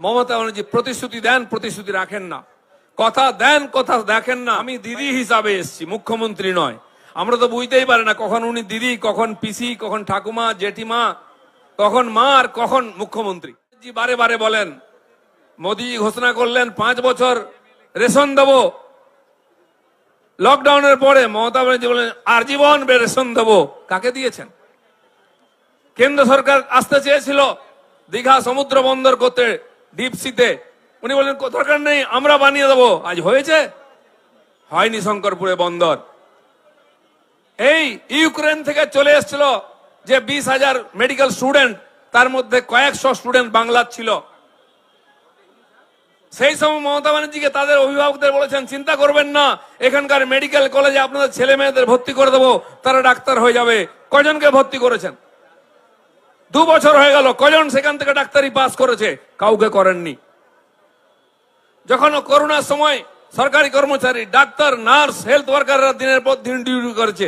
মমতা ব্যানার্জি প্রতিশ্রুতি দেন, প্রতিশ্রুতি রাখেন না। কথা দেন, কথা দেখেন না। আমি দিদি হিসাবে এসেছি, মুখ্যমন্ত্রী নয়। আমরা তো বুঝতেই পারি না কখন উনি দিদি, কখন পিসি, কখন ঠাকুমা, জেঠিমা, কখন মা আর কখন মুখ্যমন্ত্রী। জি, বারে বারে বলেন, মোদী ঘোষণা করলেন, পাঁচ বছর রেশন দেবো। লকডাউনের পরে মমতা ব্যানার্জি বলেন, আজীবন রেশন দেবো। কাকে দিয়েছেন? কেন্দ্র সরকার আসতে চেয়েছিল, দীঘা সমুদ্র বন্দর করতে ডিপসিতে উনি বললেন, "কো- দরকার নেই, আমরা বানিয়ে দেবো। আজ হয়েছে? হয়নি শঙ্করপুরে বন্দর। এই ইউক্রেন থেকে চলে এসেছিল যে বিশ হাজার মেডিকেল স্টুডেন্ট তার মধ্যে কয়েকশো স্টুডেন্ট বাংলার ছিল। সেই সময় মমতা ব্যানার্জিকে তাদের অভিভাবকদের বলেছেন, চিন্তা করবেন না, এখানকার মেডিকেল কলেজে আপনাদের ছেলে মেয়েদের ভর্তি করে দেবো, তারা ডাক্তার হয়ে যাবে। কজনকে ভর্তি করেছেন? দু বছর হয়ে গেল, কজন সেখান থেকে ডাক্তারি পাস করেছে? কাউকে করেননি। যখন করোনার সময় সরকারি কর্মচারী, ডাক্তার, নার্স হেলথ ওয়ার্কাররা দিনের পর দিন ডিউটি করেছে,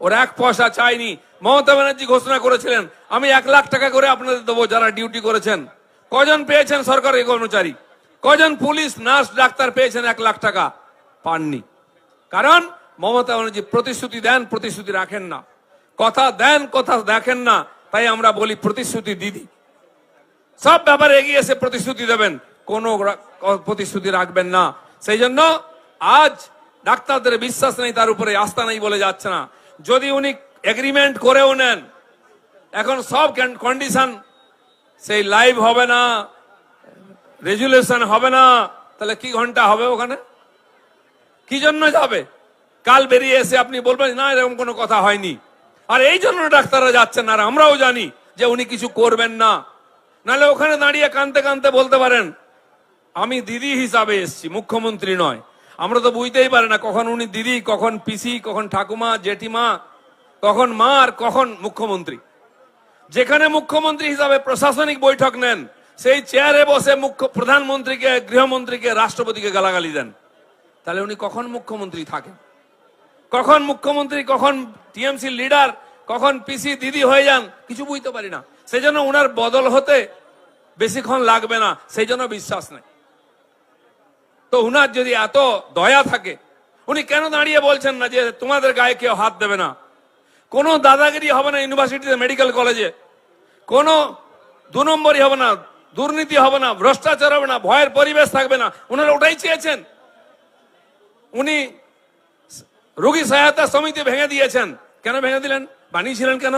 ওরা এক পয়সা চায়নি। মমতা ব্যানার্জি ঘোষণা করেছিলেন, আমি এক লাখ টাকা করে আপনাদের দেবো যারা ডিউটি করেছেন। কজন পেয়েছেন সরকারি কর্মচারী? কজন পুলিশ, নার্স, ডাক্তার পেয়েছেন এক লাখ টাকা? পাননি। কারণ মমতা ব্যানার্জি প্রতিশ্রুতি দেন, প্রতিশ্রুতি রাখেন না। কথা দেন, কথা দেখেন না। তাই আমরা বলি প্রতিশ্রুতি দিদি। সব ব্যাপারে এগিয়ে এসে প্রতিশ্রুতি দেবেন। কোন প্রতিশ্রুতি রাখবেন না। সেই জন্য আজ ডাক্তারদের বিশ্বাস নেই, তার উপরে আস্থা নেই বলে যাচ্ছে না। যদি উনি এগ্রিমেন্ট করেও নেন, এখন সব কন্ডিশন সেই লাইভ হবে না রেজুলেশন হবে না, তাহলে কি ঘণ্টা হবে ওখানে? কি জন্য যাবে? কাল বেরিয়ে এসে আপনি বলবেন, না, এরকম কোনো কথা হয়নি। আর এই জন্য ডাক্তাররা যাচ্ছেন, আর আমরাও জানি যে উনি কিছু করবেন না। নাহলে ওখানে দাঁড়িয়ে কানতে কানতে বলতে পারেন, আমি দিদি হিসাবে এসেছি, মুখ্যমন্ত্রী নয়। আমরা তো বুঝতেই পারি না কখন উনি দিদি, কখন পিসি, কখন ঠাকুমা, জেঠিমা, কখন মা, আর কখন মুখ্যমন্ত্রী। যেখানে মুখ্যমন্ত্রী হিসাবে প্রশাসনিক বৈঠক নেন, সেই চেয়ারে বসে মুখ্য প্রধানমন্ত্রীকে, গৃহমন্ত্রীকে, রাষ্ট্রপতিকে গালাগালি দেন। তাহলে উনি কখন মুখ্যমন্ত্রী থাকেন? কখন মুখ্যমন্ত্রী, কখন টিএমসি লিডার, কখন পিসি দিদি হয়ে যান, কিছু বুঝতে পারি না। সেই জন্য উনার বদল হতে বেশিক্ষণ লাগবে না সেই জন্য বিশ্বাস নেই। তো উনার যদি এত দয়া থাকে, উনি কেন দাঁড়িয়ে বলছেন না যে তোমাদের গায়ে কেউ হাত দেবে না? কোনো দাদাগিরি হবে না ইউনিভার্সিটিতে, মেডিকেল কলেজে। কোনো দু নম্বরই হবে না, দুর্নীতি হবে না, ভ্রষ্টাচার হবে না, ভয়ের পরিবেশ থাকবে না। ওনারা ওটাই চেয়েছেন। উনি রোগী সহায়তা সমিতি ভেঙে দিয়েছেন। কেন ভেঙে দিলেন? বানিয়েছিলেন কেন?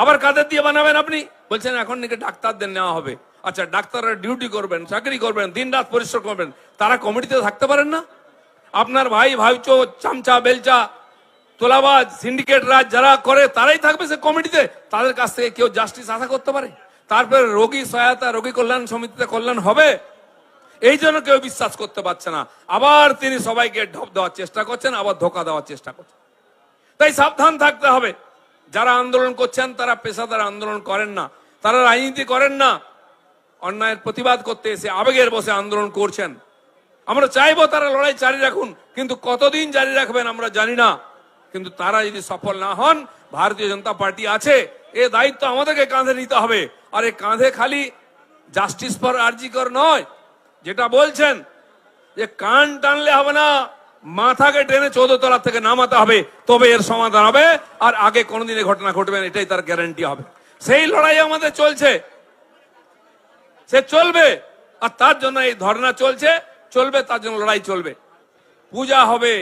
আবার কাদের দিয়ে বানাবেন আপনি? বলছেন, এখন নাকি ডাক্তারদের নেওয়া হবে। আচ্ছা ডাক্তাররা ডিউটি করবেন, চাকরি করবেন দিন রাত পরিশ্রম করবেন, তারা কমিটিতে থাকতে পারেন না? আপনার ভাই, ভাইচো, চামচা, বেলচা, তোলাবাজ, সিন্ডিকেট রাজ যারা করে, তারাই থাকবে সে কমিটিতে? তাদের কাছ থেকে কেউ জাস্টিস আশা করতে পারে? তারপরে রোগী সহায়তা, রোগী কল্যাণ সমিতিতে কল্যাণ হবে? এই জন্য কেউ বিশ্বাস করতে পারছে না। আবার তিনি সবাইকে ঢপ দেওয়ার চেষ্টা করছেন, আবার ধোকা দেওয়ার চেষ্টা করছেন। তাই সাবধান থাকতে হবে। যারা আন্দোলন করছেন, তারা পেশাদার আন্দোলন করেন না। তারা রাজনীতি করেন না। অন্যায়ের প্রতিবাদ করতে এসে আবেগের বসে আন্দোলন করছেন। আমরা চাইব তারা লড়াই জারি রাখুন, কিন্তু কতদিন জারি রাখবেন আমরা জানি না। কিন্তু তারা যদি সফল না হন, ভারতীয় জনতা পার্টি আছে, এ দায়িত্ব আমাদেরকে কাঁধে নিতে হবে। আর এই কাঁধে খালি জাস্টিস ফর আর্জিকর নয় যেটা বলছেন যে কান টানলে হবে না, মাথাকে টেনে চৌদ্দ তলা থেকে নামাতে হবে, তবে এর সমাধান হবে, আর আগে কোনোদিন ঘটনা ঘটবে না, এটাই তার গ্যারান্টি হবে। সেই লড়াই আমাদের চলছে। সে চলবে, আর তার জন্য এই ধর্ণা চলছে, চলবে, তার জন্য লড়াই চলবে। পূজা হবে,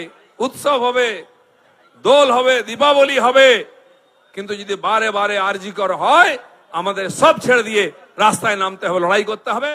উৎসব হবে, দোল হবে, দীপাবলি হবে, কিন্তু যদি বারে বারে আরজি কর হয়, আমাদের সব ছেড়ে দিয়ে রাস্তায় নামতে হবে, লড়াই করতে হবে।